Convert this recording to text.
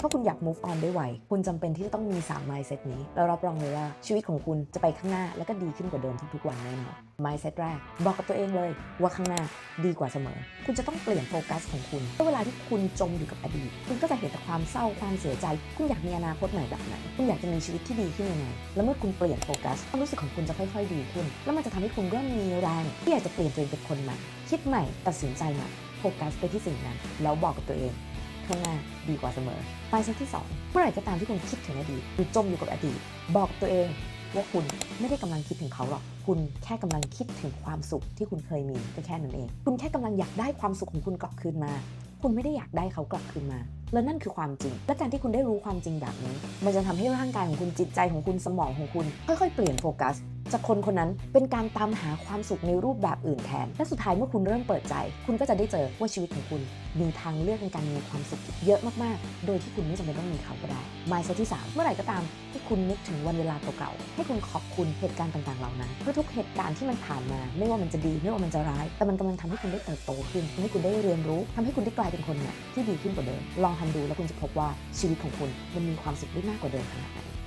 ถ้าคุณอยาก move on ได้ไว คุณจำเป็นที่จะต้องมี 3 mindset นี้ แล้วรับรองเลยว่าชีวิตของคุณจะไปข้างหน้าแล้วก็ดีขึ้นกว่าเดิมทุกๆวันแน่นอน mindset แรก บอกกับตัวเองเลย ว่าข้างหน้าดีกว่าเสมอ คุณจะต้องเปลี่ยนโฟกัสของคุณเวลาที่คุณจมอยู่กับอดีต คุณก็จะเห็นแต่ความเศร้าความเสียใจ คุณอยากมีอนาคตใหม่แบบไหน คุณอยากจะมีชีวิตที่ดีขึ้นยังไง แล้วเมื่อคุณเปลี่ยนโฟกัสความรู้สึกของคุณจะค่อย ๆ ดีขึ้น แล้วมันจะทำให้คุณเริ่มมีแรงที่อยากจะเปลี่ยนตัวเองเป็นคนใหม่ คิดใหม่ ตัดสินใจใหม่ โฟกัสไปที่สิ่งนั้น แล้วบอกกับตัวเอง ข้างหน้าดีกว่าเสมอ ไปเซตที่ 2 เมื่อไหร่ก็ตามที่คุณคิดถึงอดีตหรือจมอยู่กับอดีต บอกตัวเองว่าคุณไม่ได้กำลังคิดถึงเขาหรอก คุณแค่กำลังคิดถึงความสุขที่คุณเคยมีก็แค่นั้นเอง คุณแค่กำลังอยากได้ความสุขของคุณกลับคืนมา คุณไม่ได้อยากได้เขากลับคืนมา และนั่นคือความจริง และการที่คุณได้รู้ความจริงแบบนี้ มันจะทำให้ร่างกายของคุณจิตใจของคุณสมองของคุณ ค่อยๆ เปลี่ยนโฟกัส จากคนคนนั้นเป็นการตามหาความสุขในรูปแบบอื่นแทน และสุดท้ายเมื่อคุณเริ่มเปิดใจ คุณก็จะได้เจอว่าชีวิตของคุณมีทางเลือกในการมีความสุขเยอะมากๆ โดยที่คุณไม่จำเป็นต้องมีเขาก็ได้ mindset ที่ 3 เมื่อไหร่ก็ตามที่คุณนึกถึงวันเวลาเก่าๆให้คุณขอบคุณเหตุการณ์ต่างๆเหล่านั้นเพื่อทุกเหตุการณ์ที่มันผ่านมา ไม่ว่ามันจะดีไม่ว่ามันจะร้าย แต่มันกำลังทำให้คุณได้เติบโตขึ้นทำให้คุณได้เรียนรู้ทำให้คุณได้กลายเป็นคนใหม่ยที่ดีขึ้นกว่าเดิมลองทำดูแล้วคุณจะพบว่าชีวิตของคุณมันมีความสุขได้มากกว่าเดิมขนาดไหน